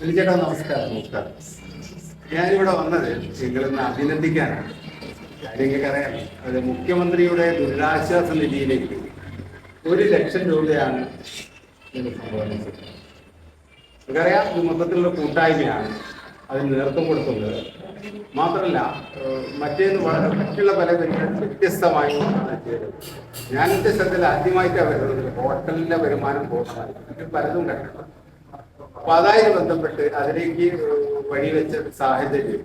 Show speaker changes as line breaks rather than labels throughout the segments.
ചേട്ടാ നമസ്കാരം. നമസ്കാരം. ഞാനിവിടെ വന്നത് നിങ്ങളെന്ന് അഭിനന്ദിക്കാനാണ്. കാര്യം നിങ്ങൾക്കറിയാം അത് മുഖ്യമന്ത്രിയുടെ ദുരിതാശ്വാസ നിധിയിലേക്ക് ഒരു ലക്ഷം രൂപയാണ് നിങ്ങൾക്കറിയാം ഇത് മൊത്തത്തിലുള്ള കൂട്ടായ്മയാണ്. അതിന് നേതൃത്വം കൊടുക്കുന്നത് മാത്രമല്ല മറ്റേന്ന് വളരെ മറ്റുള്ള പല പരിപാടി വ്യത്യസ്തമായി ഞാൻ എന്റെ ശ്രദ്ധയിൽ ആദ്യമായിട്ടാണ് വരുന്നത്. ഹോട്ടലിന്റെ വരുമാനം പൂർണമായി പലതും കണ്ടിട്ടുണ്ട്. അപ്പൊ അതായത് ബന്ധപ്പെട്ട് അതിലേക്ക് വഴിവെച്ച സാഹചര്യം.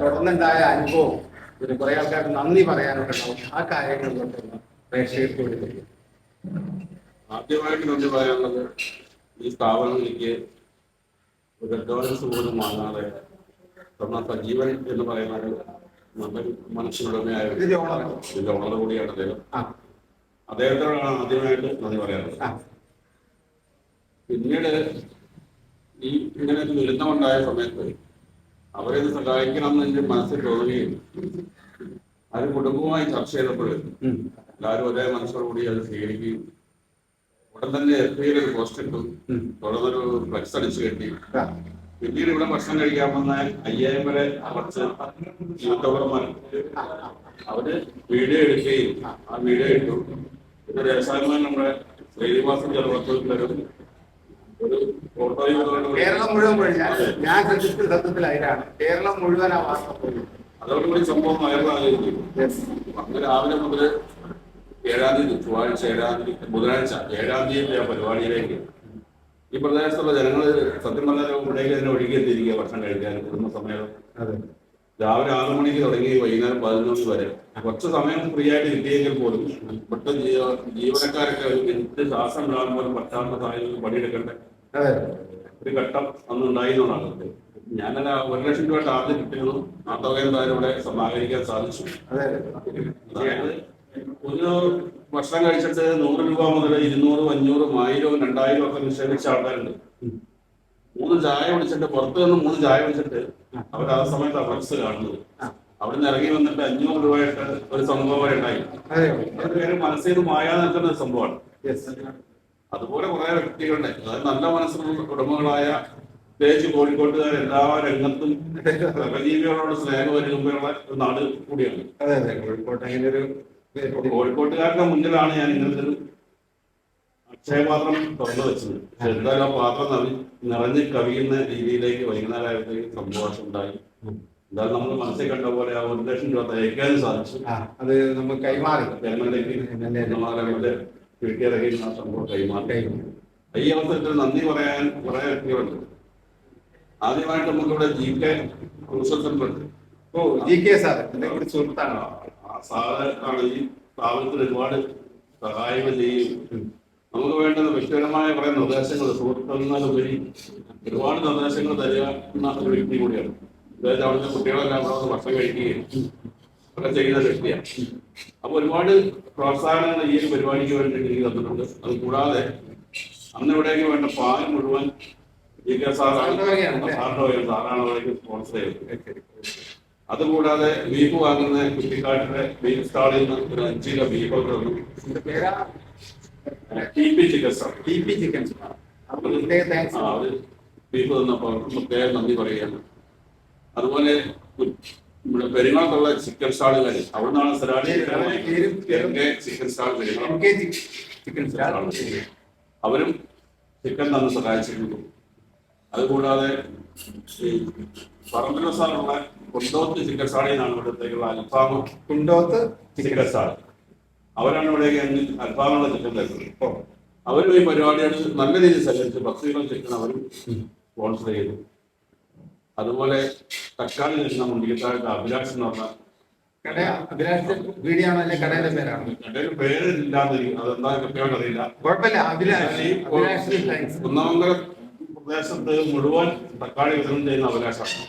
തുടർന്നുണ്ടായ അനുഭവം പിന്നെ കുറെ ആൾക്കാർക്ക് നന്ദി പറയാനൊക്കെ ഉണ്ടാവും ആ കാര്യങ്ങൾ പ്രേക്ഷകർക്കൂടി തരും
ആദ്യമായിട്ട് നന്ദി പറയാനുള്ളത് ഈ സ്ഥാപനങ്ങളിലേക്ക് ഒരു അഡ്വാൻസ് പോലും വാങ്ങാതെ തന്ന സജീവൻ എന്ന് പറയുന്ന ഒരു നല്ലൊരു മനുഷ്യനുടമയായ
ഇതിന്റെ ഓണർ.
കൂടിയാണ് അദ്ദേഹം.
ആ.
അദ്ദേഹത്തിനോടാണ് ആദ്യമായിട്ട് നന്ദി പറയാനുള്ളത്. പിന്നീട് ഈ ഇങ്ങനെ ഒരു ദുരിതം ഉണ്ടായ സമയത്ത് അവരെ ഇത് സഹായിക്കണം എന്ന് എന്റെ മനസ്സിൽ തോന്നുകയും അത് കുടുംബവുമായി ചർച്ച ചെയ്തപ്പോൾ എല്ലാവരും ഒരേ മനസ്സോടുകൂടി അത് സ്വീകരിക്കുകയും ഉടൻ തന്നെ എഫ് ഐയിൽ ഒരു പോസ്റ്റ് ഇട്ടു. തുടർന്നൊരു ഫ്ലക്സ് അടിച്ചു കെട്ടി. പിന്നീട് ഇവിടെ ഭക്ഷണം കഴിക്കാൻ വന്നാൽ അയ്യായിരം വരെ കുറച്ച് യൂട്യൂബർമാർ അവർ വീഡിയോ എടുക്കുകയും ആ വീഡിയോ ഇട്ടു. പിന്നെ ദേശാഭിമാൻ നമ്മുടെ ശ്രീനിവാസൻ ചെറുപ്പത്തിൽ ഒരു
കേരളം മുഴുവൻ പോയി. ഞാൻ ഞാൻ ശ്രദ്ധിച്ച സത്യത്തിൽ അതിലാണ്. കേരളം മുഴുവൻ ആ വാർത്ത പോയി.
അതോടുകൂടി സംഭവം. അന്ന് രാവിലെ മുതൽ ഏഴാം തീയതി ചൊവ്വാഴ്ച ഏഴാം തീയതി ബുധനാഴ്ച ഏഴാം തീയതി ആ പരിപാടിയിലേക്ക്? ഈ പ്രദേശത്തുള്ള ജനങ്ങൾ സത്യം പറഞ്ഞാൽ ഇവിടേക്ക് തന്നെ ഒഴുകിയെത്തിയിരിക്കുക ഭക്ഷണം കഴിക്കാൻ കുടുംബ സമയം രാവിലെ ആറു മണിക്ക് തുടങ്ങി വൈകുന്നേരം പതിനൊന്ന് മണി വരെ. കുറച്ച് സമയം ഫ്രീ ആയിട്ട് കിട്ടിയെങ്കിൽ പോലും ഇവിടുത്തെ ജീവ- ജീവനക്കാരൊക്കെ ഒരു മിനിറ്റ് ശ്വാസം പോലും പറ്റാത്ത സാഹചര്യം പണിയെടുക്കേണ്ട
അതെ
ഒരു ഘട്ടം അന്ന് ഉണ്ടായിരുന്നതാണ് ഞാനല്ല ഒരു ലക്ഷം രൂപ ടാർജറ്റ് കിട്ടിയതും ആ തുക എന്തായാലും ഇവിടെ സമാഹരിക്കാൻ സാധിച്ചു.
അതെ
അതായത് ഒരു ഭക്ഷണം കഴിച്ചിട്ട് നൂറ് രൂപ മുതൽ ഇരുന്നൂറും അഞ്ഞൂറും ആയിരവും രണ്ടായിരവും ഒക്കെ നിക്ഷേപിച്ച ആൾക്കാരുണ്ട്. മൂന്ന് ചായ വിളിച്ചിട്ട് പുറത്ത് നിന്ന് മൂന്ന് ചായ വിളിച്ചിട്ട് അവർ ആ സമയത്ത് ഫ്ലക്സ് കാണുന്നത്. അവിടെ നിന്ന് ഇറങ്ങി വന്നിട്ട് അഞ്ഞൂറ് രൂപയായിട്ട് ഒരു സംഭവം വരെ ഉണ്ടായി. മനസ്സിൽ നിന്ന് മായാതെ നിൽക്കുന്ന ഒരു സംഭവമാണ്. അതുപോലെ കുറെ വ്യക്തികളുണ്ട്. അതായത് നല്ല മനസ്സിലുള്ള ഉടമകളായ പ്രത്യേകിച്ച് കോഴിക്കോട്ടുകാർ എല്ലാ രംഗത്തും സഹജീവികളോട് സ്നേഹം വരുമ്പോഴുള്ള ഒരു നാട് കൂടിയാണ്.
അതെ അതെ. കോഴിക്കോട്ട് അങ്ങനെ ഒരു
കോഴിക്കോട്ടുകാരുടെ മുന്നിലാണ് ഞാൻ ഇങ്ങനത്തെ ഒരു അക്ഷയപാത്രം തുറന്നു വെച്ചത്. എന്തായാലും ആ പാത്രം നിറഞ്ഞ് നിറഞ്ഞ് കവിയുന്ന രീതിയിലേക്ക് വൈകുന്നേരമായപ്പോഴത്തേക്ക് സംഭവം ഉണ്ടായി. എന്തായാലും നമ്മൾ മനസ്സിൽ കണ്ട പോലെ ആ ഒരു ലക്ഷം രൂപ തയ്ക്കാനും സാധിച്ചു.
അത് നമ്മൾ കൈമാറി.
ഗവൺമെന്റിലേക്ക് നമ്മളെ വീട്ടിലിറങ്ങി ആ സംഭവം കൈമാറി ഈ അവസരത്തിൽ നന്ദി പറയാൻ കുറെ വ്യക്തികളുണ്ട്. ആദ്യമായിട്ട് നമുക്കിവിടെ ജി കെ റിസർച്ച്
ഓ ജി കെ സാർ എന്റെ കൂടി സുഹൃത്താണ്.
ആ സാറ് ആണ് ഈ സ്ഥാപനത്തിന് ഒരുപാട് സഹായങ്ങൾ ചെയ്യും. നമുക്ക് വേണ്ടുന്ന വ്യക്തിപരമായ കുറെ നിർദ്ദേശങ്ങൾ സുഹൃത്തുക്കളുപരി ഒരുപാട് നിർദ്ദേശങ്ങൾ തരുന്ന ഒരു വ്യക്തി കൂടിയാണ്. അതായത് അവിടുത്തെ കുട്ടികളെല്ലാം അവിടെ ഭക്ഷണം കഴിക്കുകയും ഒക്കെ ചെയ്യുന്ന വ്യക്തിയാണ്. അപ്പൊ ഒരുപാട് പ്രോത്സാഹനങ്ങൾ ഈ ഒരു പരിപാടിക്ക് വേണ്ടി എനിക്ക് തന്നിട്ടുണ്ട്. അത് കൂടാതെ അന്ന് ഇവിടേക്ക് വേണ്ട പാൽ മുഴുവൻ ജി കെ സാറാണ്
സാറിന്റെ വകയാണ് അല്ലേ?
സാറിന്റെ വകയാണ് സാറാണ് അവിടേക്ക് സ്പോൺസർ ചെയ്തത് അതുകൂടാതെ ബീഫ് വാങ്ങുന്ന കുട്ടിക്കാട്ടിലെ ബീഫ് സ്റ്റാളിൽ നിന്ന് ഒരു അഞ്ച് കിലോ ബീഫ് ഒക്കെ വന്നു
എന്റെ പേരാ?
T P chicken stall
T P chicken അപ്പൊ താങ്ക്സ്
ആ അത് ബീഫ് തന്നപ്പോൾ പ്രത്യേകം നന്ദി പറയുകയാണ്. അതുപോലെ നമ്മുടെ പെരുമാളത്തുള്ള ചിക്കൻ സ്റ്റാളുകാർ അവിടെ നിന്നാണ്
പേരും-
ചിക്കൻ സ്റ്റാൾ
ചിക്കൻ
അവരും ചിക്കൻ തന്ന് സഹായിച്ചിരുന്നു. അതുകൂടാതെ ഈ പറമ്പില സാറുള്ള കുണ്ടോത്ത് ചിക്കൻ സ്റ്റാളിൽ നിന്നാണ് ഇവിടത്തേക്കുള്ള അൽഫാമ
കുണ്ടോത്ത്
ചിക്കൻ സ്റ്റാൾ. അവരാണ് ഇവിടേക്ക് അൽഫാമുള്ള ചിക്കൻ തരുന്നത്. അവരും ഈ പരിപാടിയാണ് നല്ല രീതിയിൽ സഹകരിച്ച് പത്ത് കിലോ ചിക്കൻ അവരും സ്പോൺസർ ചെയ്തു. അതുപോലെ തക്കാളി നിന്ന മുണ്ടിക്കത്താഴത്ത് അഭിലാഷ് എന്ന് പറഞ്ഞ
അഭിലാഷ് വീടിയാണോ അല്ലെ കടയുടെ പേരാണ്?
കടയുടെ പേരില്ലാന്ന് അതെന്താ
കുഴപ്പമില്ല അഭിലാഷ്
കുന്നമംഗലം പ്രദേശത്ത് മുഴുവൻ തക്കാളി വിതരണം ചെയ്യുന്ന അഭിലാഷാണ്.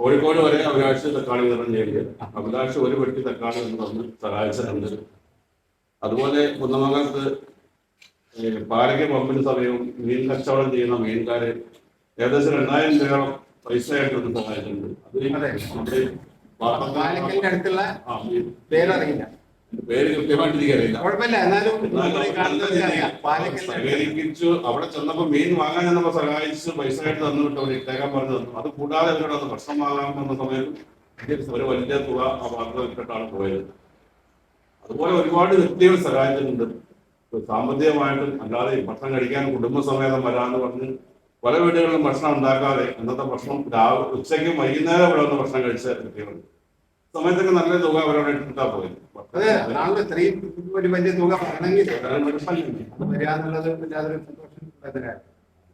കോഴിക്കോട് വരെ അഭിലാഷ് തക്കാളി വിതരണം ചെയ്യുന്നത് അഭിലാഷ് ഒരു വെട്ടി തക്കാളി എന്ന് തന്ന് സഹായിച്ചിട്ടുണ്ട്. അതുപോലെ കുന്നമംഗലത്ത് പാലയ്ക്ക് പമ്പിന് സമയവും മീൻ കച്ചവടം ചെയ്യുന്ന മീൻകാര് ഏകദേശം രണ്ടായിരം രൂപയോളം പൈസ ആയിട്ട് സഹായിച്ചിട്ടുണ്ട്. അത് ഈ
അതെ.
നമ്മുടെ
പാലക്കലിന്റെ അടുത്തുള്ള പേരറിയില്ല.
പേര് കൃത്യമായിട്ട് എനിക്കറിയില്ല
കുഴപ്പമില്ല. എന്നാലും
എന്നാലും
നമ്മൾ ഈ കാണുന്നവർക്ക് അറിയാം. പാലക്കൽ
സഹകരിച്ചു അവിടെ ചെന്നപ്പോ മീൻ വാങ്ങാൻ ചെന്നപ്പോ സഹായിച്ച് പൈസ ആയിട്ട് തന്നു വിട്ടു അവർ ഇട്ടേക്കാൻ പറഞ്ഞു തന്നു. അത് കൂടാതെ അവരോട് അത് ഭക്ഷണം വാങ്ങാൻ വന്ന സമയത്ത് ഒരു വലിയ തുക ആ പാത്രം ഇട്ടിട്ടാണ് പോയത്. അതുപോലെ ഒരുപാട് വ്യക്തികൾ സഹായിച്ചിട്ടുണ്ട്. സാമ്പത്തികമായിട്ടും അല്ലാതെ ഭക്ഷണം കഴിക്കാൻ കുടുംബസമേതം വരാന്ന് പറഞ്ഞ് പല വീടുകളിലും ഭക്ഷണം ഉണ്ടാക്കാതെ അന്നത്തെ ഭക്ഷണം രാവിലെ ഉച്ചയ്ക്കും വൈകുന്നേരം ഇവിടെ വന്ന് ഭക്ഷണം കഴിച്ച കുട്ടികളുണ്ട് സമയത്തൊക്കെ നല്ല തുക അവരോട് ഇട്ടിട്ടാ പോയി
അതെ താങ്കൾ ഇത്രയും ഒരു വലിയ തുക പറയണമെങ്കിൽ അത്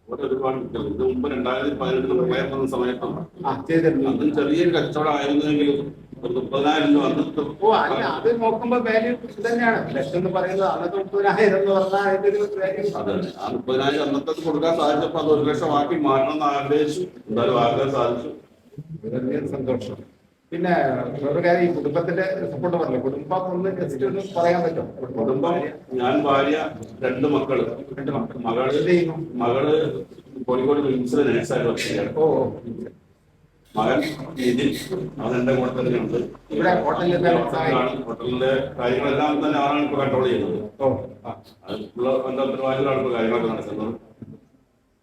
യാതൊരു
ഒരുപാട് ഇത് മുമ്പ് രണ്ടായിരത്തി പതിനെട്ടിൽ പ്രളയം വന്ന സമയത്തും
ആ ചെയ്തിട്ടുണ്ട്.
അതും ചെറിയൊരു കച്ചവടം ആയിരുന്നെങ്കിലും ഒരു മുപ്പതിനായിരം രൂപ അന്നത്തെ
ഓ അല്ല അത് നോക്കുമ്പോ വാല്യൂ തന്നെയാണ്. ലക്ഷം എന്ന് പറയുന്നത് അന്നത്തെ മുപ്പതിനായിരം എന്ന് പറഞ്ഞാൽ അതിന്റെ ഒരു വാല്യൂ
അതെ ആ മുപ്പതിനായിരം അന്നത്തെ കൊടുക്കാൻ സാധിച്ചപ്പോ അത് ഒരു ലക്ഷം ആക്കി മാറ്റണം എന്ന് ആഗ്രഹിച്ചു. എന്തായാലും ആഗ്രഹം സാധിച്ചു.
സന്തോഷം. പിന്നെ വേറെ കാര്യം ഈ കുടുംബത്തിന്റെ സപ്പോർട്ട് പറഞ്ഞു കുടുംബം ഒന്ന് ജസ്റ്റ് ഒന്ന് പറയാൻ പറ്റും
കുടുംബം ഞാൻ ഭാര്യ രണ്ട് മക്കൾ.
രണ്ട് മക്കൾ മകൾ
മകൾ കോഴിക്കോട് മിംസിലെ നേഴ്സായിട്ട്
ഓ.
മകൻ ഇതിൽ അവൻ എന്റെ കൂടെ തന്നെയുണ്ട്
ഇവിടെ
ഹോട്ടലിന്റെ കാര്യങ്ങളെല്ലാം തന്നെ ആളാണ് ഇപ്പൊ കൺട്രോൾ ചെയ്യുന്നത്. എന്താ ഉത്തരവാദിത്തമാണ് ഇപ്പോൾ കാര്യങ്ങളൊക്കെ നടക്കുന്നത്.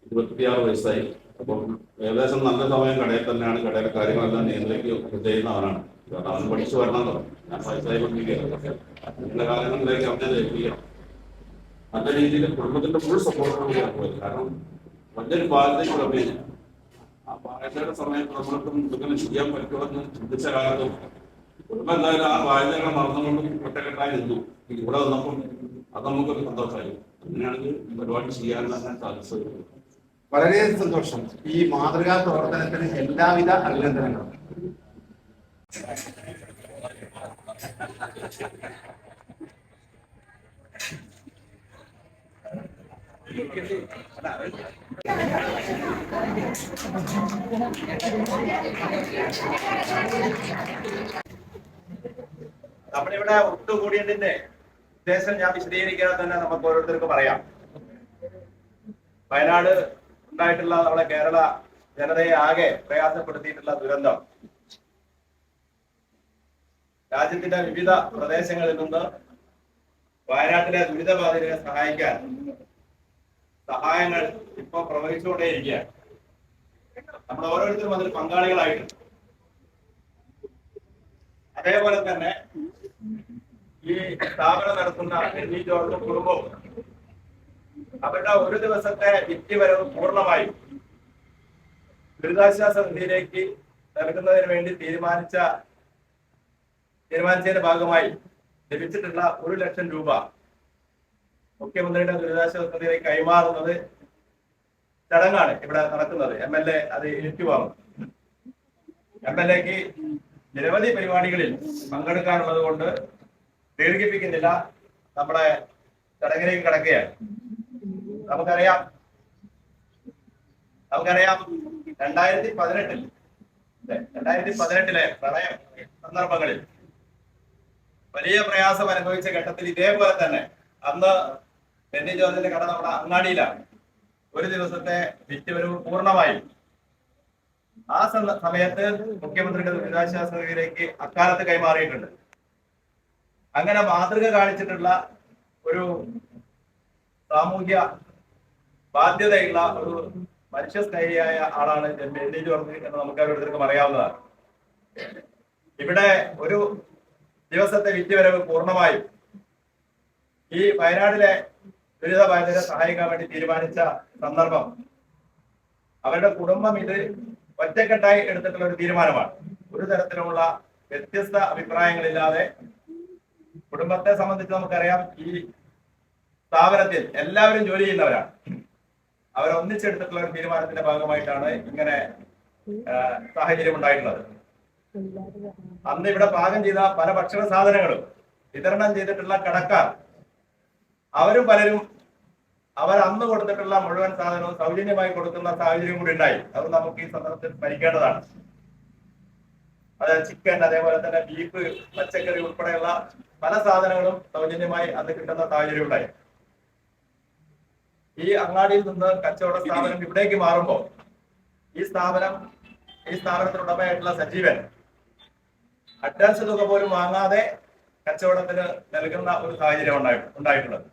ഇരുപത്തിയാറ് വയസ്സായി. അപ്പം ഏകദേശം നല്ല സമയം കടയിൽ തന്നെയാണ് കടയിലെ കാര്യങ്ങളെല്ലാം നിയന്ത്രിക്കുകയൊക്കെ ചെയ്യുന്നവനാണ് കാരണം അവൻ പഠിച്ചു വരണമല്ലോ ഞാൻ വയസ്സായി പഠിപ്പിക്കുക കാലങ്ങളിലേക്ക് അവനെ ലഭിക്കുക നല്ല രീതിയിൽ കുടുംബത്തിന്റെ ഫുൾ സപ്പോർട്ടോടുകൂടിയാണ് പോയത്. കാരണം വലിയൊരു ബാധ്യതയ്ക്ക് ഉടമയെ ആ വായനയുടെ സമയത്ത് നമ്മൾക്കും ഇങ്ങനെ ചെയ്യാൻ പറ്റുമെന്ന് ചിന്തിച്ച കാലത്തും കുടുംബം എന്തായാലും ആ വായനകളെ മറന്നുകൊണ്ട് ഒറ്റക്കെട്ടായി നിന്നു. ഇവിടെ വന്നപ്പം അത് നമുക്കൊരു സന്തോഷമായി. അങ്ങനെയാണെങ്കിൽ ഒരുപാട് ചെയ്യാൻ സാധിച്ചത്
വളരെ സന്തോഷം. ഈ മാതൃകാ പ്രവർത്തനത്തിന് എല്ലാവിധ അഭിനന്ദനങ്ങളും.
നമ്മളിവിടെ ഒത്തുകൂടിയതിന്റെ ഉദ്ദേശം ഞാൻ വിശദീകരിക്കാതെ തന്നെ നമുക്ക് ഓരോരുത്തർക്ക് പറയാം. വയനാട് ഉണ്ടായിട്ടുള്ള നമ്മുടെ കേരള ജനതയെ ആകെ പ്രയാസപ്പെടുത്തിയിട്ടുള്ള ദുരന്തം. രാജ്യത്തിന്റെ വിവിധ പ്രദേശങ്ങളിൽ നിന്ന് വയനാട്ടിലെ ദുരിതബാധിതരെ സഹായിക്കാൻ സഹായങ്ങൾ ഇപ്പൊ പ്രവഹിച്ചുകൊണ്ടേയിരിക്കുകയാണ് നമ്മൾ ഓരോരുത്തരും അതിൽ പങ്കാളികളായിട്ടുണ്ട്. അതേപോലെ തന്നെ ഈ സ്ഥാപനം നടത്തുന്ന എൻ ജി ജോർജും കുടുംബവും അവരുടെ ഒരു ദിവസത്തെ വിറ്റിവരവ് പൂർണമായും ദുരിതാശ്വാസ നിധിയിലേക്ക് നൽകുന്നതിന് വേണ്ടി തീരുമാനിച്ച തീരുമാനിച്ചതിന്റെ ഭാഗമായി ലഭിച്ചിട്ടുള്ള ഒരു ലക്ഷം രൂപ മുഖ്യമന്ത്രിയുടെ ദുരിതാശ്വാസ നിധിയിലേക്ക് കൈമാറുന്നത് ചടങ്ങാണ് ഇവിടെ നടക്കുന്നത്. എം എൽ എ അത് ഏറ്റുവാങ്ങും. എം എൽ എക്ക് നിരവധി പരിപാടികളിൽ പങ്കെടുക്കാനുള്ളത് കൊണ്ട് ദീർഘിപ്പിക്കുന്നില്ല. നമ്മുടെ ചടങ്ങിലേക്ക് കിടക്കുകയാണ്. നമുക്കറിയാം. നമുക്കറിയാം രണ്ടായിരത്തി പതിനെട്ടിൽ? രണ്ടായിരത്തി പതിനെട്ടിലെ പ്രളയം സന്ദർഭങ്ങളിൽ വലിയ പ്രയാസം അനുഭവിച്ച ഘട്ടത്തിൽ ഇതേപോലെ തന്നെ അന്ന് ബെന്നി ജോർജിന്റെ കട നമ്മുടെ അങ്ങാടിയിലാണ്. ഒരു ദിവസത്തെ വിറ്റുവരവ് പൂർണമായി. ആ സമയത്ത് മുഖ്യമന്ത്രിയുടെ ദുരിതാശ്വാസ നിധിയിലേക്ക് അക്കാലത്ത് കൈമാറിയിട്ടുണ്ട്. അങ്ങനെ മാതൃക കാണിച്ചിട്ടുള്ള ഒരു സാമൂഹ്യ ബാധ്യതയുള്ള ഒരു മനുഷ്യസ്നേഹിയായ ആളാണ് ഡി ജോർജ് എന്ന് നമുക്ക് ഓരോരുത്തർക്കും അറിയാവുന്നതാണ്. ഇവിടെ ഒരു ദിവസത്തെ വിറ്റുവരവ് പൂർണമായും. ഈ വയനാട്ടിലെ ദുരിതബാധിതരെ സഹായിക്കാൻ വേണ്ടി തീരുമാനിച്ച സന്ദർഭം അവരുടെ കുടുംബം ഇത് ഒറ്റക്കെട്ടായി എടുത്തിട്ടുള്ള ഒരു തീരുമാനമാണ്. ഒരു തരത്തിലുമുള്ള വ്യത്യസ്ത അഭിപ്രായങ്ങളില്ലാതെ കുടുംബത്തെ സംബന്ധിച്ച് നമുക്കറിയാം ഈ സ്ഥാപനത്തിൽ എല്ലാവരും ജോലി ചെയ്യുന്നവരാണ്. അവരൊന്നിച്ചെടുത്തിട്ടുള്ള ഒരു തീരുമാനത്തിന്റെ ഭാഗമായിട്ടാണ് ഇങ്ങനെ സാഹചര്യം ഉണ്ടായിട്ടുള്ളത്. അന്ന് ഇവിടെ പാകം ചെയ്ത പല ഭക്ഷണ സാധനങ്ങളും വിതരണം ചെയ്തിട്ടുള്ള കടക്കാർ അവരും പലരും അവർ അന്ന് കൊടുത്തിട്ടുള്ള മുഴുവൻ സാധനവും സൗജന്യമായി കൊടുക്കുന്ന സാഹചര്യം കൂടി ഉണ്ടായി. അത് നമുക്ക് ഈ സന്ദർഭത്തിൽ സ്മരിക്കേണ്ടതാണ്. അതായത് ചിക്കൻ അതേപോലെ തന്നെ ബീഫ് പച്ചക്കറി ഉൾപ്പെടെയുള്ള പല സാധനങ്ങളും സൗജന്യമായി അന്ന് കിട്ടുന്ന സാഹചര്യം ഉണ്ടായി. ഈ അങ്ങാടിയിൽ നിന്ന് കച്ചവട സ്ഥാപനം ഇവിടേക്ക് മാറുമ്പോൾ ഈ സ്ഥാപനം ഈ സ്ഥാപനത്തിന് ഉടമയായിട്ടുള്ള സജീവൻ അഡ്വാൻസ് തുക പോലും വാങ്ങാതെ കച്ചവടത്തിന് നൽകുന്ന ഒരു സാഹചര്യം ഉണ്ടായി- ഉണ്ടായിട്ടുള്ളത്.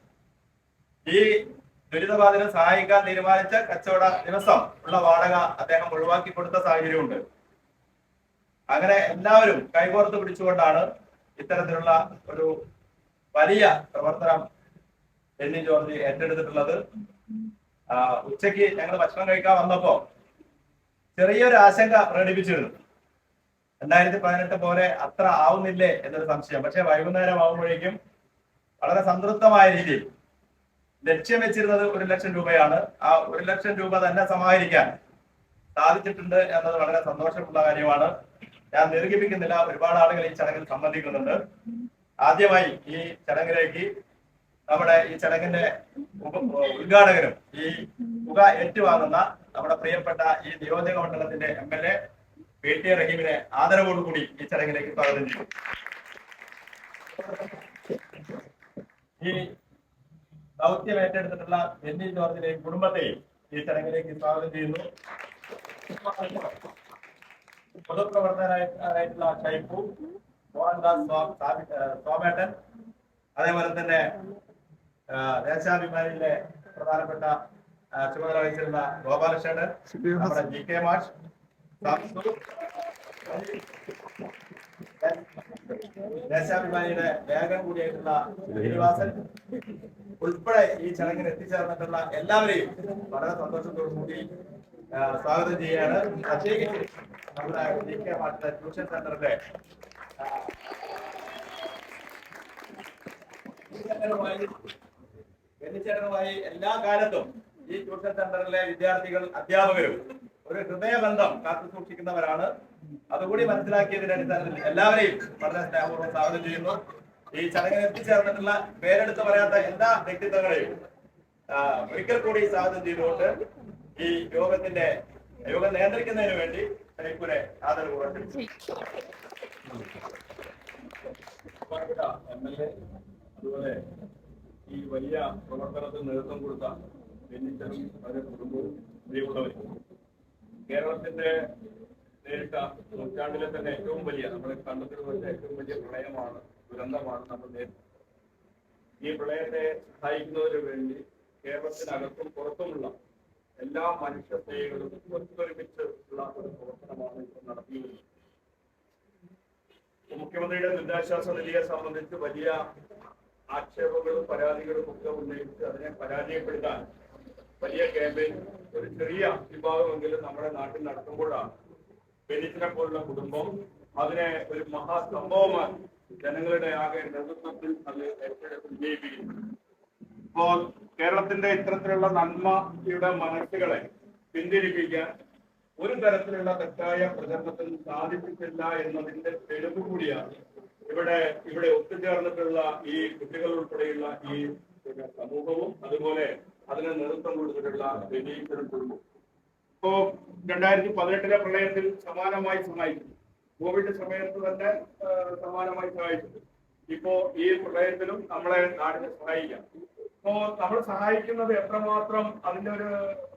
ഈ ദുരിതബാധിതരെ സഹായിക്കാൻ തീരുമാനിച്ച കച്ചവട ദിവസം ഉള്ള വാടക അദ്ദേഹം ഒഴിവാക്കി കൊടുത്ത സാഹചര്യമുണ്ട്. അങ്ങനെ എല്ലാവരും കൈകോർത്ത് പിടിച്ചുകൊണ്ടാണ് ഇത്തരത്തിലുള്ള ഒരു വലിയ പ്രവർത്തനം എൻ ജോർജ് ഏറ്റെടുത്തിട്ടുള്ളത്. ഉച്ചയ്ക്ക് ഞങ്ങൾ ഭക്ഷണം കഴിക്കാൻ വന്നപ്പോ ചെറിയൊരു ആശങ്ക പ്രകടിപ്പിച്ചിരുന്നു. രണ്ടായിരത്തി പതിനെട്ട് പോലെ അത്ര ആവുന്നില്ലേ എന്നൊരു സംശയം. പക്ഷെ വൈകുന്നേരം ആവുമ്പോഴേക്കും വളരെ സംതൃപ്തമായ രീതിയിൽ ലക്ഷ്യം വെച്ചിരുന്നത് ഒരു ലക്ഷം രൂപയാണ്. ആ ഒരു ലക്ഷം രൂപ തന്നെ സമാഹരിക്കാൻ സാധിച്ചിട്ടുണ്ട് എന്നത് വളരെ സന്തോഷമുള്ള കാര്യമാണ്. ഞാൻ ദീർഘിപ്പിക്കുന്നില്ല. ഒരുപാട് ആളുകൾ ഈ ചടങ്ങിൽ സംബന്ധിക്കുന്നുണ്ട്. ആദ്യമായി ഈ ചടങ്ങിലേക്ക് നമ്മുടെ ഈ ചടങ്ങിന്റെ ഉദ്ഘാടകരും ഈ തുക ഏറ്റുവാങ്ങുന്ന നമ്മുടെ പ്രിയപ്പെട്ട ഈ നിയോജക മണ്ഡലത്തിന്റെ M L A P T റഹീമിനെ ആദരവോടുകൂടി ഈ ചടങ്ങിലേക്ക് സ്വാഗതം ചെയ്യും ഈ ദൗത്യം ഏറ്റെടുത്തിട്ടുള്ള ബെന്നി ജോർജിനെയും കുടുംബത്തെയും ഈ ചടങ്ങിലേക്ക് സ്വാഗതം ചെയ്യുന്നു. പൊതുപ്രവർത്തകനായിട്ടുള്ള ഷൈപ്പു മോഹൻദാസ് സോമേട്ടൻ അതേപോലെ തന്നെ ദേശാഭിമാനിയിലെ പ്രധാനപ്പെട്ട ചുമതല വഹിച്ചിരുന്ന ഗോപാലകൃഷ്ണൻ നമ്മുടെ ജി കെ മാഷ് ദേശാഭിമാനിയുടെ വേഗം കൂടിയായിട്ടുള്ള ശ്രീനിവാസൻ ഉൾപ്പെടെ ഈ ചടങ്ങിന് എത്തിച്ചേർന്നിട്ടുള്ള എല്ലാവരെയും വളരെ സന്തോഷത്തോടു കൂടി സ്വാഗതം ചെയ്യാണ് പ്രത്യേകിച്ച് നമ്മുടെ ജി കെ മാട്ടിലെ ട്യൂഷൻ സെന്ററിന്റെ ബെന്നിച്ചേട്ടനുമായി എല്ലാ കാലത്തും ഈ ട്യൂഷൻ സെന്ററിലെ വിദ്യാർത്ഥികൾ അധ്യാപകരും ഒരു ഹൃദയബന്ധം കാത്തു സൂക്ഷിക്കുന്നവരാണ്. അതുകൂടി മനസ്സിലാക്കിയതിന്റെ അടിസ്ഥാനത്തിൽ എല്ലാവരെയും വളരെ സ്നേഹപൂർവം സ്വാഗതം ചെയ്യുന്നു. ഈ ചടങ്ങിൽ എത്തിച്ചേർന്നിട്ടുള്ള പേരെടുത്ത് പറയാത്ത എല്ലാ വ്യക്തിത്വങ്ങളെയും ഒരിക്കൽ കൂടി സ്വാഗതം ചെയ്തുകൊണ്ട് ഈ യോഗത്തിന്റെ യോഗം നിയന്ത്രിക്കുന്നതിന് വേണ്ടി ഷൈഖുനെ ആദരവ് അതുപോലെ ഈ വലിയ പ്രവർത്തനത്തിന് നേതൃത്വം കൊടുത്ത ബെന്നിച്ചനും അവരുടെ കുടുംബവും പ്രിയമുള്ളവരും കേരളത്തിന്റെ നേരിട്ട നൂറ്റാണ്ടിലെ തന്നെ ഏറ്റവും വലിയ നമ്മുടെ കണ്ടെത്തിയുള്ള ഏറ്റവും വലിയ പ്രളയമാണ് ദുരന്തമാണ് നമ്മൾ നേരിടുന്നത്. ഈ പ്രളയത്തെ സഹായിക്കുന്നതിന് വേണ്ടി കേരളത്തിനകത്തും പുറത്തുമുള്ള എല്ലാ മനുഷ്യ സ്നേഹികളും ഒത്തൊരുമിച്ച് ഉള്ള ഒരു പ്രവർത്തനമാണ് ഇപ്പോൾ നടത്തിയിരുന്നത് മുഖ്യമന്ത്രിയുടെ ദുരിതാശ്വാസ നിധിയെ സംബന്ധിച്ച് വലിയ ആക്ഷേപങ്ങളും പരാതികളും ഒക്കെ ഉന്നയിച്ച് അതിനെ പരാജയപ്പെടുത്താൻ വലിയ ക്യാമ്പയിൻ ഒരു ചെറിയ വിഭാഗമെങ്കിലും നമ്മുടെ നാട്ടിൽ നടത്തുമ്പോഴാണ് ബെനിച്ചിനെ പോലുള്ള കുടുംബം അതിനെ ഒരു മഹാസംഭവമായി ജനങ്ങളുടെ ആകെ നേതൃത്വത്തിൽ അത് ഏറ്റെടുത്ത് വിജയിപ്പിക്കുന്നു അപ്പോൾ കേരളത്തിന്റെ ഇത്തരത്തിലുള്ള നന്മയുടെ മനസ്സുകളെ പിന്തിരിപ്പിക്കാൻ ഒരു തരത്തിലുള്ള തെറ്റായ പ്രചരണത്തിൽ സാധിച്ചിട്ടില്ല എന്നതിന്റെ തെളിവ് കൂടിയാണ് ഇവിടെ ഇവിടെ ഒത്തുചേർന്നിട്ടുള്ള ഈ കുട്ടികൾ ഉൾപ്പെടെയുള്ള ഈ സമൂഹവും അതുപോലെ അതിന് നേതൃത്വം കൊടുത്തിട്ടുള്ള രവീന്ദ്രൻ കുടുംബവും. ഇപ്പോ രണ്ടായിരത്തി പതിനെട്ടിലെ പ്രളയത്തിൽ സമാനമായി സഹായിച്ചു. കോവിഡ് സമയത്ത് തന്നെ സമാനമായി സഹായിച്ചത് ഇപ്പോ ഈ പ്രളയത്തിലും നമ്മളെ നാടിനെ സഹായിക്കാം. ഇപ്പോ നമ്മൾ സഹായിക്കുന്നത് എത്രമാത്രം അതിന്റെ ഒരു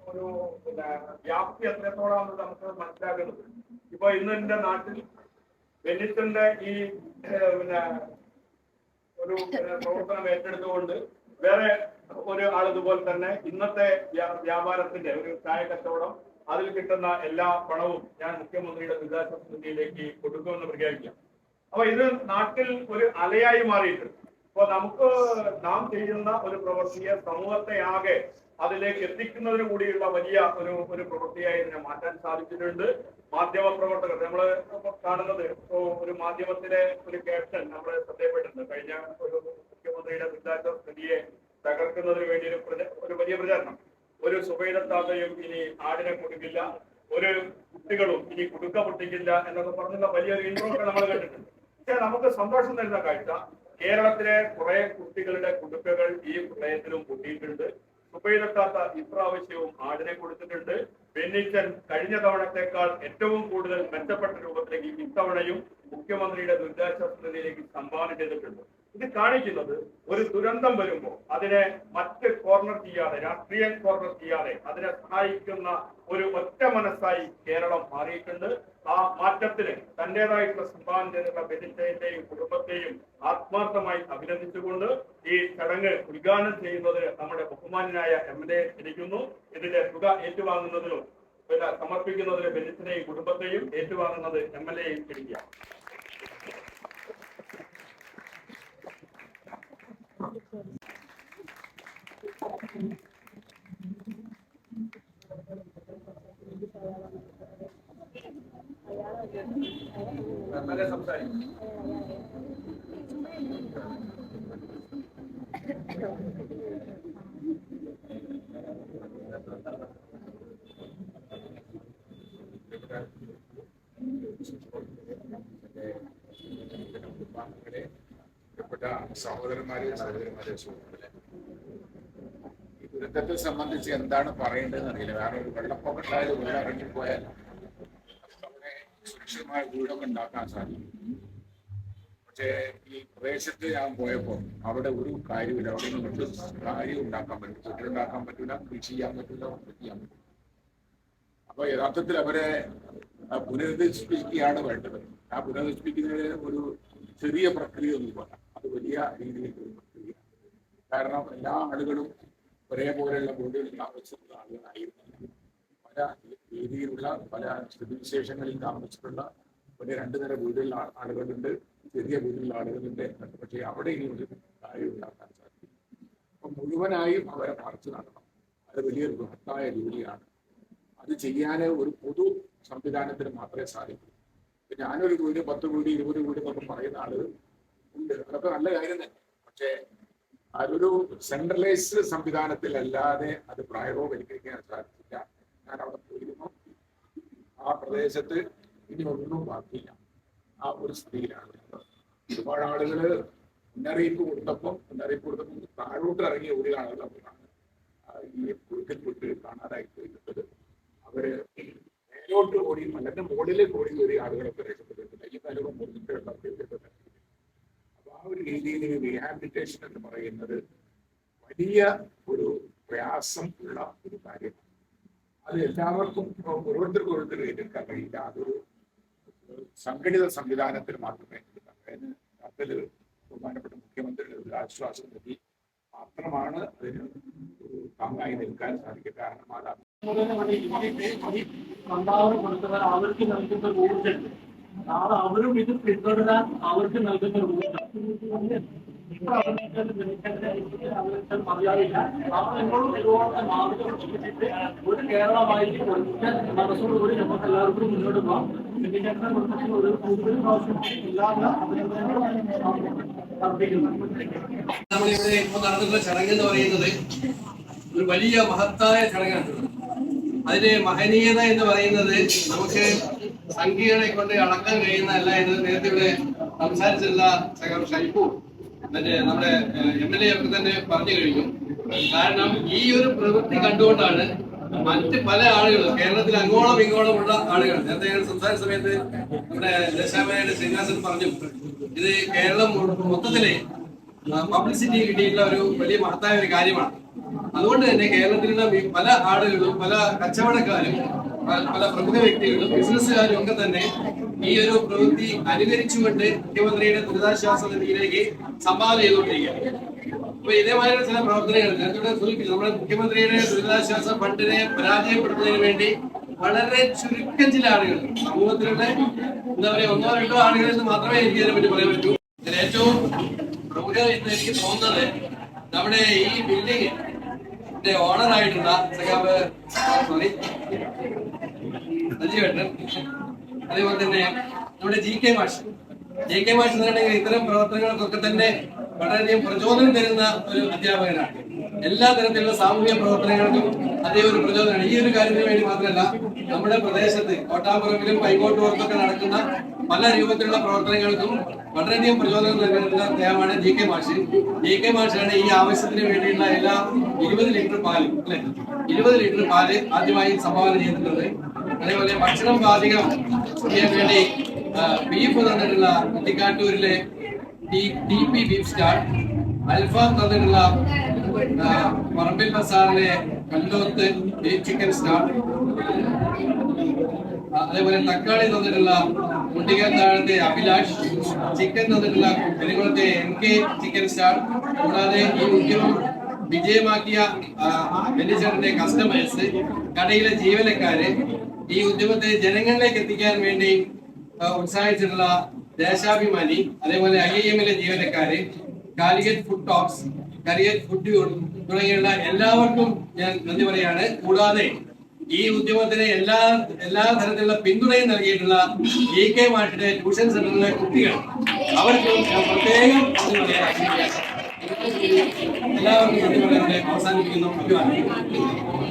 ഒരു പിന്നെ വ്യാപ്തി എത്രത്തോളാണെന്ന് നമുക്ക് മനസ്സിലാക്കുന്നത് ഇപ്പൊ ഇന്ന് എന്റെ നാട്ടിൽ വെന്നിത്തിന്റെ ഈ പിന്നെ ഒരു പ്രവർത്തനം ഏറ്റെടുത്തുകൊണ്ട് വേറെ ഒരു ആൾ ഇതുപോലെ തന്നെ ഇന്നത്തെ വ്യാ- വ്യാപാരത്തിന്റെ ഒരു ചായ കച്ചവടം അതിൽ കിട്ടുന്ന എല്ലാ പണവും ഞാൻ മുഖ്യമന്ത്രിയുടെ ദുരിതാശ്വാസ നിധിയിലേക്ക് കൊടുക്കുമെന്ന് പ്രഖ്യാപിക്കാം. അപ്പൊ ഇത് നാട്ടിൽ ഒരു അലയായി മാറിയിട്ടുണ്ട്. അപ്പൊ നമുക്ക് നാം ചെയ്യുന്ന ഒരു പ്രവൃത്തിയെ സമൂഹത്തെ ആകെ അതിലേക്ക് എത്തിക്കുന്നതിന് കൂടിയുള്ള വലിയ ഒരു ഒരു പ്രവൃത്തിയായി ഇതിനെ മാറ്റാൻ സാധിച്ചിട്ടുണ്ട്. മാധ്യമ പ്രവർത്തകർ നമ്മൾ കാണുന്നത് ഇപ്പോ ഒരു മാധ്യമത്തിലെ ഒരു ക്യാപ്ഷൻ നമ്മൾ ശ്രദ്ധയപ്പെട്ടിട്ടുണ്ട് കഴിഞ്ഞ ഒരു മുഖ്യമന്ത്രിയുടെ ദുരിതാശ്വാസ നിധിയെ തകർക്കുന്നതിന് വേണ്ടി ഒരു വലിയ പ്രചാരണം. ഒരു സുബൈദത്താത്തയും ഇനി ആടിനെ കൊടുക്കില്ല. ഒരു കുട്ടികളും ഇനി കുടുക്ക പൊട്ടിക്കില്ല എന്നൊക്കെ പറഞ്ഞുള്ള വലിയൊരു ഇൻട്രോക്കെ നമ്മൾ കേട്ടിട്ടുണ്ട്. പക്ഷെ നമുക്ക് സന്തോഷം തരുന്ന കാഴ്ച കേരളത്തിലെ കുറെ കുട്ടികളുടെ കുടുക്കകൾ ഈ പ്രളയത്തിലും പൊട്ടിയിട്ടുണ്ട്. സുബൈദത്താത്ത ഇപ്രാവശ്യവും ആടിനെ കൊടുത്തിട്ടുണ്ട്. ബെന്നിച്ചൻ കഴിഞ്ഞ തവണത്തെക്കാൾ ഏറ്റവും കൂടുതൽ മെച്ചപ്പെട്ട രൂപത്തിലേക്ക് ഇത്തവണയും മുഖ്യമന്ത്രിയുടെ ദുരിതാശ്വാസ നിധിയിലേക്ക് സംഭാവന ചെയ്തിട്ടുണ്ട്. ഇത് കാണിക്കുന്നത് ഒരു ദുരന്തം വരുമ്പോൾ അതിനെ മറ്റ് കോർണർ ചെയ്യാതെ രാഷ്ട്രീയ കോർണർ ചെയ്യാതെ അതിനെ സഹായിക്കുന്ന ഒരു ഒറ്റ മനസ്സായി കേരളം മാറിയിട്ടുണ്ട്. ആ മാറ്റത്തിന് തന്റേതായിട്ടുള്ള സംഭാവന ചെയ്തിട്ടുള്ള ബെനിറ്റേയും കുടുംബത്തെയും ആത്മാർത്ഥമായി അഭിനന്ദിച്ചുകൊണ്ട് ഈ ചടങ്ങ് ഉദ്ഘാടനം ചെയ്യുന്നതിന് നമ്മുടെ ബഹുമാനായ എം എൽ എ ഇരിക്കുന്നു. ഇതിന്റെ തുക ഏറ്റുവാങ്ങുന്നതിനും പിന്നെ സമർപ്പിക്കുന്നതിന് ബെനിറ്റിനെയും കുടുംബത്തെയും ഏറ്റുവാങ്ങുന്നത് എം എൽ എയും ഇരിക്കുക എൽ സംസാരിക്കും
കുടുംബാംഗങ്ങളെ പ്രിയപ്പെട്ട സഹോദരന്മാരെ സഹോദരന്മാരെ ഈ ദുരന്തത്തെ സംബന്ധിച്ച് എന്താണ് പറയേണ്ടതെന്ന് അറിയില്ല. കാരണം ഒരു വെള്ളപ്പൊക്കം ഉണ്ടായാലും വെള്ളം ഇറങ്ങിപ്പോയാൽ അവിടെ സുരക്ഷിതമായ വീടൊക്കെ ഉണ്ടാക്കാൻ സാധിക്കും. പക്ഷേ ഈ പ്രദേശത്ത് ഞാൻ പോയപ്പോൾ അവിടെ ഒരു കാര്യമില്ല. അവിടെ നിങ്ങൾക്ക് കാര്യം ഉണ്ടാക്കാൻ പറ്റും വീട്ടിലുണ്ടാക്കാൻ പറ്റില്ല. കൃഷി ചെയ്യാൻ പറ്റില്ല. ഒന്നും ചെയ്യാൻ പറ്റില്ല. അപ്പൊ യഥാർത്ഥത്തിൽ അവരെ പുനരുദ്ധരിപ്പിക്കുകയാണ് വേണ്ടത്. ആ പുനരുദ്ധരിപ്പിക്കുന്നതിന് ഒരു ചെറിയ പ്രക്രിയ ഒന്നും ഒന്നുമല്ല. അത് വലിയ രീതിയിൽ കാരണം എല്ലാ ആളുകളും ഒരേപോലെയുള്ള വീടുകളിൽ താമസിച്ചിട്ടുള്ള ആളുകളായിരുന്നില്ല പല രീതിയിലുള്ള പല സ്ഥിതിവിശേഷങ്ങളിൽ താമസിച്ചിട്ടുള്ള വലിയ രണ്ടു തരം വീടുകളിൽ ആളുകളുണ്ട് ചെറിയ വീടുകളിൽ ആളുകളുണ്ട്. പക്ഷേ അവിടെ ഇനി ഒരു കാര്യം ഉണ്ടാക്കാൻ സാധിക്കും അപ്പൊ മുഴുവനായും അവരെ മറച്ചു നടണം. അത് വലിയൊരു ബൃഹത്തായ ജോലിയാണ്. അത് ചെയ്യാൻ ഒരു പൊതു സംവിധാനത്തിന് മാത്രമേ സാധിക്കൂ. ഞാനൊരു വീട് പത്ത് വീട് ഇരുപത് വീട് എന്നൊക്കെ പറയുന്ന ആളുകൾ ഉണ്ട്. അതൊക്കെ നല്ല കാര്യം തന്നെ. പക്ഷേ അതൊരു സെൻട്രലൈസ്ഡ് സംവിധാനത്തിൽ അല്ലാതെ അത് പ്രായോഗവൽക്കരിക്കാൻ സാധിക്കില്ല ഞാൻ അവിടെ പോയിരുന്നു. ആ പ്രദേശത്ത് ഇനി ഒന്നും ബാക്കിയില്ല. ആ ഒരു സ്ഥിതിയിലാണ്. ഒരുപാട് ആളുകൾ മുന്നറിയിപ്പ് കൊടുത്തപ്പം മുന്നറിയിപ്പ് കൊടുത്തപ്പം താഴോട്ട് ഇറങ്ങിയ ഒരു ആളുകളാണ് ഈ കുഴുക്കൽ വിട്ട് കാണാതായി പോയിട്ടുള്ളത്. അവർ മേലോട്ട് ഓടി അല്ലെങ്കിൽ മുകളിലേക്ക് ഓടി ഒരു ആളുകളൊക്കെ രക്ഷപ്പെട്ടിട്ടുണ്ട് ഈ കാലവും മുറിച്ചിട്ടുള്ള ഒരു രീതിയിൽ റീഹാബിലിറ്റേഷൻ എന്ന് പറയുന്നത് വലിയ ഒരു പ്രയാസം ഉള്ള ഒരു കാര്യമാണ് അത് എല്ലാവർക്കും ഓരോരുത്തർക്കും ഓരോരുത്തർ ഏറ്റെടുക്കാൻ കഴിയില്ല അതൊരു സംഘടിത സംവിധാനത്തിൽ മാത്രമേ എടുക്കാം കഴിയൂ അതിൽ ബഹുമാനപ്പെട്ട മുഖ്യമന്ത്രിയുടെ ഒരു ആശ്വാസം നൽകി മാത്രമാണ് അതിന് താങ്ങായി നിൽക്കാൻ സാധിക്കുക കാരണം അത്
സംഭാവന കൊടുത്തവർ അവർക്ക് നൽകുന്ന ഊർജം നാളെ അവരും ഇത് പിന്തുടരാൻ അവർക്ക് നൽകുന്ന ഒരു കേരളമായി നമുക്ക് എല്ലാവർക്കും മുന്നോട്ട് പോകാം. ഇതിന്റെ ഒരു കൂടുതൽ
നടന്നിട്ടുള്ള ചടങ്ങ് എന്ന് പറയുന്നത് ഒരു വലിയ മഹത്തായ ചടങ്ങാണ്. അതിന്റെ മഹനീയത എന്ന് പറയുന്നത് നമുക്ക് സംഖ്യകളെ കൊണ്ട് അളക്കാൻ കഴിയുന്നതല്ല എന്ന് നേരത്തെ ഇവിടെ സംസാരിച്ചിട്ടുള്ള സഹോദരൻ ഷൈപ്പു. മറ്റേ നമ്മുടെ എം എൽ എ ഒക്കെ തന്നെ പറഞ്ഞു കഴിഞ്ഞു. കാരണം ഈ ഒരു പ്രവൃത്തി കണ്ടുകൊണ്ടാണ് മറ്റ് പല ആളുകളും കേരളത്തിൽ അങ്ങോളം ഇങ്ങോളം ഉള്ള ആളുകൾ നേരത്തെ ഞാൻ സംസാരിച്ച സമയത്ത് നമ്മുടെ ദശാമയുടെ ശ്രീനിവാസൻ പറഞ്ഞു ഇത് കേരളം മൊത്തത്തിലെ പബ്ലിസിറ്റി കിട്ടിയിട്ടുള്ള ഒരു വലിയ മഹത്തായ ഒരു കാര്യമാണ്. അതുകൊണ്ട് തന്നെ കേരളത്തിലുള്ള പല ആളുകളും പല കച്ചവടക്കാരും പല- പ്രമുഖ വ്യക്തികളും ബിസിനസ്സുകാരും ഒക്കെ തന്നെ ഈ ഒരു പ്രവൃത്തി അനുകരിച്ചുകൊണ്ട് മുഖ്യമന്ത്രിയുടെ ദുരിതാശ്വാസ നിധിയിലേക്ക് സംഭാവന ചെയ്തുകൊണ്ടിരിക്കുകയാണ്. അപ്പൊ ഇതേമാതിരി ചില പ്രവർത്തനങ്ങൾ നമ്മുടെ മുഖ്യമന്ത്രിയുടെ ദുരിതാശ്വാസ ഫണ്ടിനെ പരാജയപ്പെടുത്തുന്നതിന് വേണ്ടി വളരെ ചുരുക്കം ചില ആളുകൾ സമൂഹത്തിലുള്ള എന്താ പറയുക ഒന്നോ രണ്ടോ ആളുകളിൽ നിന്ന് മാത്രമേ എനിക്ക് ഇതിനെ പറ്റി പറയാൻ പറ്റൂ. ഇതിൽ ഏറ്റവും പ്രമുഖ എന്ന് എനിക്ക് തോന്നുന്നത് നമ്മുടെ ഈ ബിൽഡിംഗ് ഓണർ ആയിട്ടുള്ള സഖാബ് സോറി സജീവേട്ടൻ അതേപോലെ തന്നെ നമ്മുടെ ജി കെ മാഷ്. ജി കെ മാഷ് എന്നുണ്ടെങ്കിൽ ഇത്തരം പ്രവർത്തനങ്ങൾക്കൊക്കെ തന്നെ വളരെയധികം പ്രചോദനം തരുന്ന ഒരു അധ്യാപകനാണ്. എല്ലാ തരത്തിലുള്ള സാമൂഹ്യ പ്രവർത്തനങ്ങൾക്കും അതേ ഒരു പ്രചോദനമാണ്. ഈ ഒരു കാര്യത്തിന് വേണ്ടി മാത്രമല്ല നമ്മുടെ പ്രദേശത്ത് കോട്ടാപുറത്തിലും പൈക്കോട്ടുപുറത്തൊക്കെ നടക്കുന്ന പല രൂപത്തിലുള്ള പ്രവർത്തനങ്ങൾക്കും വളരെയധികം പ്രചോദനം നൽകുന്ന അദ്ദേഹമാണ് ജി കെ മാഷ്. ജി കെ മാഷാണ് ഈ ആവശ്യത്തിന് വേണ്ടിയുള്ള എല്ലാ ഇരുപത് ലിറ്റർ പാൽ അല്ലെ? ഇരുപത് ലിറ്റർ പാൽ ആദ്യമായി സംഭാവന ചെയ്തിട്ടുണ്ട് അതേപോലെ ഭക്ഷണം പാചകം വേണ്ടി ബീഫ് തന്നിട്ടുള്ള കുട്ടിക്കാട്ടൂരിലെ പി ബീഫ് സ്റ്റാൾ അൽഫാം തന്നിട്ടുള്ള പറമ്പിൽ ബസാറിലെ കല്ലോത്ത് ബീഫ് ചിക്കൻ സ്റ്റാൾ അതേപോലെ തക്കാളി തന്നിട്ടുള്ള കുട്ടികൾ താഴത്തെ അഭിലാഷ് ചിക്കൻ തന്നിട്ടുള്ള പെരുകുളത്തെ എം കെ ചിക്കൻ സ്റ്റാർ കൂടാതെ ഈ ഉദ്യമം വിജയമാക്കിയ വെല്ലിച്ചേട്ടന്റെ കസ്റ്റമേഴ്സ് കടയിലെ ജീവനക്കാര് ഈ ഉദ്യമത്തെ ജനങ്ങളിലേക്ക് എത്തിക്കാൻ വേണ്ടി ഉത്സാഹിച്ചിട്ടുള്ള ദേശാഭിമാനി അതേപോലെ ഐ ഐ എമ്മിലെ ജീവനക്കാര് കാലിക്കറ്റ് ഫുഡ് ടോക്സ് കരിയറ്റ് ഫുഡ് തുടങ്ങിയുള്ള എല്ലാവർക്കും ഞാൻ നന്ദി പറയാണ് കൂടാതെ ഈ ഉദ്യമത്തിന് എല്ലാ എല്ലാ തരത്തിലുള്ള പിന്തുണയും നൽകിയിട്ടുള്ള ഇ കെ മാഷിന്റെ ട്യൂഷൻ സെന്ററിലെ കുട്ടികൾ അവർക്കും പ്രത്യേകം എല്ലാവർക്കും അവസാനിപ്പിക്കുന്നു അഭിവാദ്യം